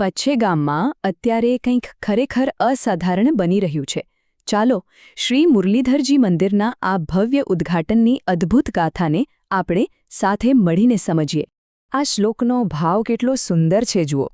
પચ્છે ગામમાં અત્યારે કંઈક ખરેખર અસાધારણ બની રહ્યું છે. ચાલો, શ્રી મુરલીધરજી મંદિરના આ ભવ્ય ઉદ્ઘાટનની અદ્ભુત ગાથાને આપણે સાથે મળીને સમજીએ. આ શ્લોકનો ભાવ કેટલો સુંદર છે જુઓ.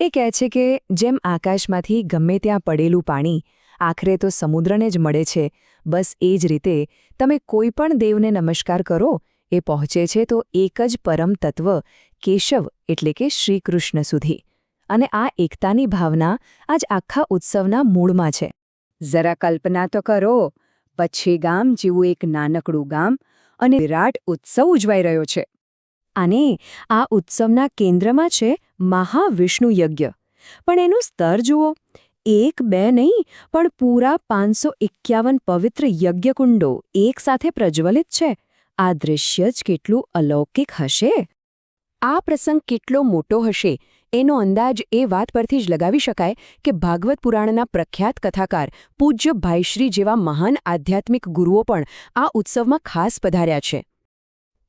એ કહે છે કે, જેમ આકાશમાંથી ગમે ત્યાં પડેલું પાણી, આખરે તો સમુદ્રને જ મળે છે. બસ એ જ રીતે, તમે કોઈ પણ દેવને નમસ્કાર કરો, એ પહોંચે છે તો એક જ પરમ તત્વ, કેશવ એટલે કે શ્રીકૃષ્ણ સુધી. અને આ એકતાની ભાવના આજ આખા ઉત્સવના મૂળમાં છે. જરા કલ્પના તો કરો, પછી ગામ જેવું એક નાનકડું ગામ અને વિરાટ ઉત્સવ ઉજવાઈ રહ્યો છે. અને આ ઉત્સવના કેન્દ્રમાં છે મહાવિષ્ણુ યજ્ઞ. પણ એનું સ્તર જુઓ, એક બે નહીં, પણ પૂરા પાંચસો એકાવન પવિત્ર યજ્ઞકુંડો એકસાથે પ્રજ્વલિત છે. આ દૃશ્ય જ કેટલું અલૌકિક હશે? આ પ્રસંગ કેટલો મોટો હશે? એનો અંદાજ એ વાત પરથી જ લગાવી શકાય કે ભાગવત પુરાણના પ્રખ્યાત કથાકાર પૂજ્ય ભાઈશ્રી જેવા મહાન આધ્યાત્મિક ગુરુઓ પણ આ ઉત્સવમાં ખાસ પધાર્યા છે.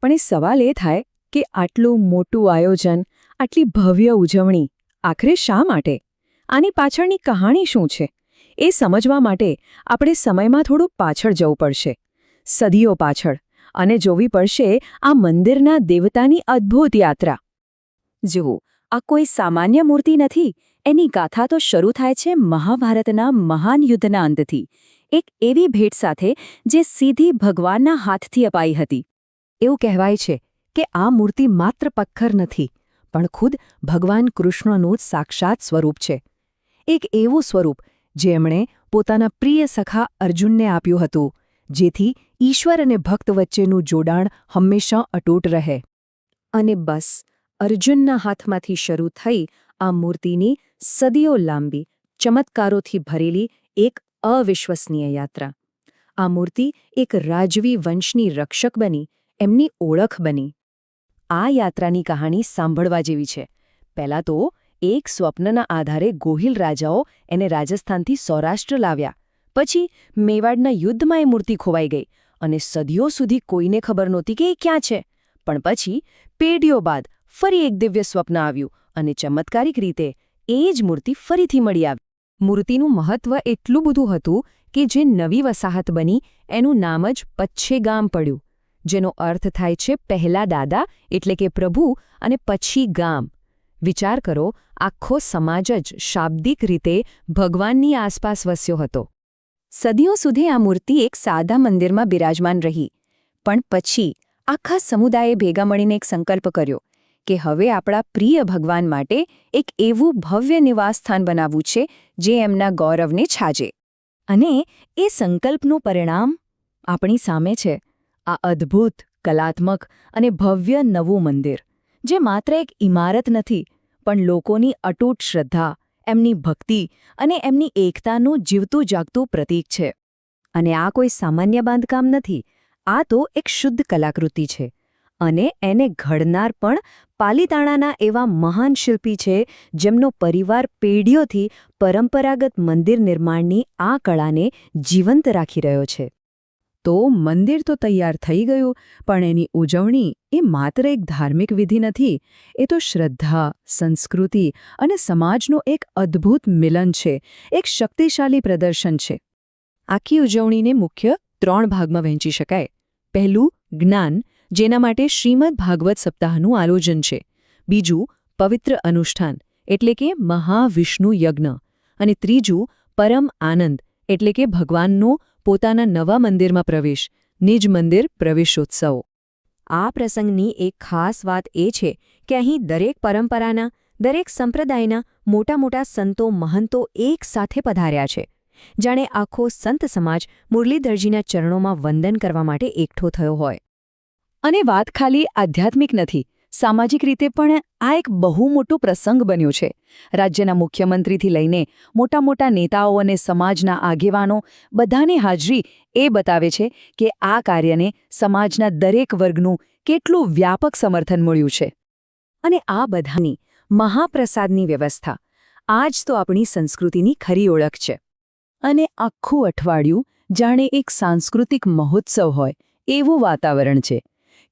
પણ એ સવાલ એ થાય કે આટલું મોટું આયોજન, આટલી ભવ્ય ઉજવણી આખરે શા માટે? આની પાછળની કહાણી શું છે? એ સમજવા માટે આપણે સમયમાં થોડું પાછળ જવું પડશે. સદીઓ પાછળ, અને જોવી પડશે આ મંદિરના દેવતાની અદ્ભુત યાત્રા. જુઓ આ કોઈ સામાન્ય મૂર્તિ નથી. એની ગાથા તો શરૂ થાય છે મહાભારતના મહાન યુદ્ધના અંતથી. એક એવી ભેટ સાથે જે સીધી ભગવાનના હાથથી અપાઈ હતી. એવું કહેવાય છે કે આ મૂર્તિ માત્ર પથ્થર નથી, પણ ખુદ ભગવાન કૃષ્ણનું જ સાક્ષાત સ્વરૂપ છે. એક એવું સ્વરૂપ જેમણે પોતાના પ્રિય સખા અર્જુનને આપ્યું હતું, જેથી ઈશ્વર અને ભક્ત વચ્ચેનું જોડાણ હંમેશા અટૂટ રહે. અને બસ અર્જુનના હાથમાંથી શરૂ થઈ આ મૂર્તિની સદીઓ લાંબી, ચમત્કારોથી ભરેલી એક અવિશ્વસનીય યાત્રા. આ મૂર્તિ એક રાજવી વંશની રક્ષક બની, એમની ઓળખ બની. આ યાત્રાની કહાણી સાંભળવા જેવી છે. પહેલાં તો એક સ્વપ્નના આધારે ગોહિલ રાજાઓ એને રાજસ્થાનથી સૌરાષ્ટ્ર લાવ્યા. પછી મેવાડના યુદ્ધમાં એ મૂર્તિ ખોવાઈ ગઈ અને સદીઓ સુધી કોઈને ખબર નહોતી કે એ ક્યાં છે. પણ પછી પેઢીઓ બાદ ફરી એક દિવ્ય સ્વપ્ન આવ્યું અને ચમત્કારિક રીતે એ જ મૂર્તિ ફરીથી મળી આવી. મૂર્તિનું મહત્વ એટલું બધું હતું કે જે નવી વસાહત બની, એનું નામ જ પચ્છે ગામ પડ્યું, જેનો અર્થ થાય છે પહેલા દાદા એટલે કે પ્રભુ અને પછી ગામ. વિચાર કરો, આખો સમાજ જ શાબ્દિક રીતે ભગવાનની આસપાસ વસ્યો હતો. સદીઓ સુધી આ મૂર્તિ એક સાદા મંદિરમાં બિરાજમાન રહી, પણ પછી આખા સમુદાયે ભેગા મળીને એક સંકલ્પ કર્યો કે હવે આપણા પ્રિય ભગવાન માટે એક એવું ભવ્ય નિવાસસ્થાન બનાવવું છે જે એમના ગૌરવને છાજે. અને એ સંકલ્પનું પરિણામ આપણી સામે છે. આ અદ્ભુત, કલાત્મક અને ભવ્ય નવું મંદિર, જે માત્ર એક ઇમારત નથી, પણ લોકોની અટૂટ શ્રદ્ધા, એમની ભક્તિ અને એમની એકતાનું જીવતું જાગતું પ્રતીક છે. અને આ કોઈ સામાન્ય બાંધકામ નથી, આ તો એક શુદ્ધ કલાકૃતિ છે. અને એને ઘડનાર પણ પાલીતાણાના એવા મહાન શિલ્પી છે, જેમનો પરિવાર પેઢીઓથી પરંપરાગત મંદિર નિર્માણની આ કળાને જીવંત રાખી રહ્યો છે. તો મંદિર તો તૈયાર થઈ ગયું, પણ એની ઉજવણી એ માત્ર એક ધાર્મિક વિધિ નથી, એ તો શ્રદ્ધા, સંસ્કૃતિ અને સમાજનું એક અદ્ભુત મિલન છે, એક શક્તિશાળી પ્રદર્શન છે. આખી ઉજવણીને મુખ્ય ત્રણ ભાગમાં વહેંચી શકાય. પહેલું, જ્ઞાન. જેના માટે શ્રીમદ ભાગવત સપ્તાહનું આયોજન છે. બીજું, પવિત્ર અનુષ્ઠાન, એટલે કે મહાવિષ્ણુ યજ્ઞ. અને ત્રીજું, પરમ આનંદ, એટલે કે ભગવાનનો પોતાના નવા મંદિરમાં પ્રવેશ, નિજ મંદિર પ્રવેશોત્સવ. આ પ્રસંગની એક ખાસ વાત એ છે કે અહીં દરેક પરંપરાના, દરેક સંપ્રદાયના મોટા મોટા સંતો મહંતો એક સાથે પધાર્યા છે. જાણે આખો સંત સમાજ મુરલીધરજીના ચરણોમાં વંદન કરવા માટે એકઠો થયો હોય. અને વાત ખાલી આધ્યાત્મિક નથી, સામાજિક રીતે પણ આ એક બહુ મોટો પ્રસંગ બન્યો છે. રાજ્યના મુખ્યમંત્રીથી લઈને મોટા મોટા નેતાઓ અને સમાજના આગેવાનો બધાની હાજરી એ બતાવે છે કે આ કાર્યને સમાજના દરેક વર્ગનું કેટલું વ્યાપક સમર્થન મળ્યું છે. અને આ બધાની મહાપ્રસાદની વ્યવસ્થા આ જ તો આપણી સંસ્કૃતિની ખરી ઓળખ છે. અને આખું અઠવાડિયું જાણે એક સાંસ્કૃતિક મહોત્સવ હોય એવું વાતાવરણ છે.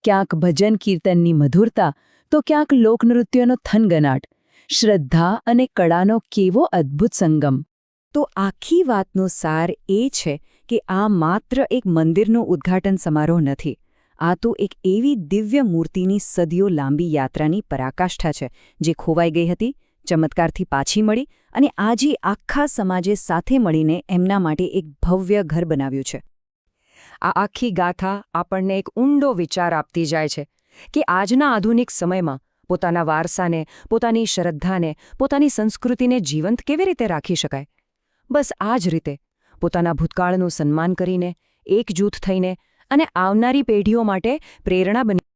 ક્યાંક ભજન કીર્તનની મધુરતા, તો ક્યાંક લોકનૃત્યનો થનગનાટ. શ્રદ્ધા અને કળાનો કેવો અદ્ભુત સંગમ. તો આખી વાતનો સાર એ છે કે આ માત્ર એક મંદિરનો ઉદ્ઘાટન સમારોહ નથી. આ તો એક એવી દિવ્ય મૂર્તિની સદીઓ લાંબી યાત્રાની પરાકાષ્ઠા છે, જે ખોવાઈ ગઈ હતી, ચમત્કારથી પાછી મળી અને આજે આખા સમાજે સાથે મળીને એમના માટે એક ભવ્ય ઘર બનાવ્યું છે. આ આખી ગાથા આપણને એક ઊંડો વિચાર આપતી જાય છે કે આજના આધુનિક સમયમાં પોતાના વારસાને, પોતાની શ્રદ્ધાને, પોતાની સંસ્કૃતિને જીવંત કેવી રીતે રાખી શકાય? બસ આ જ રીતે પોતાના ભૂતકાળનું સન્માન કરીને, એકજૂથ થઈને અને આવનારી પેઢીઓ માટે પ્રેરણા બની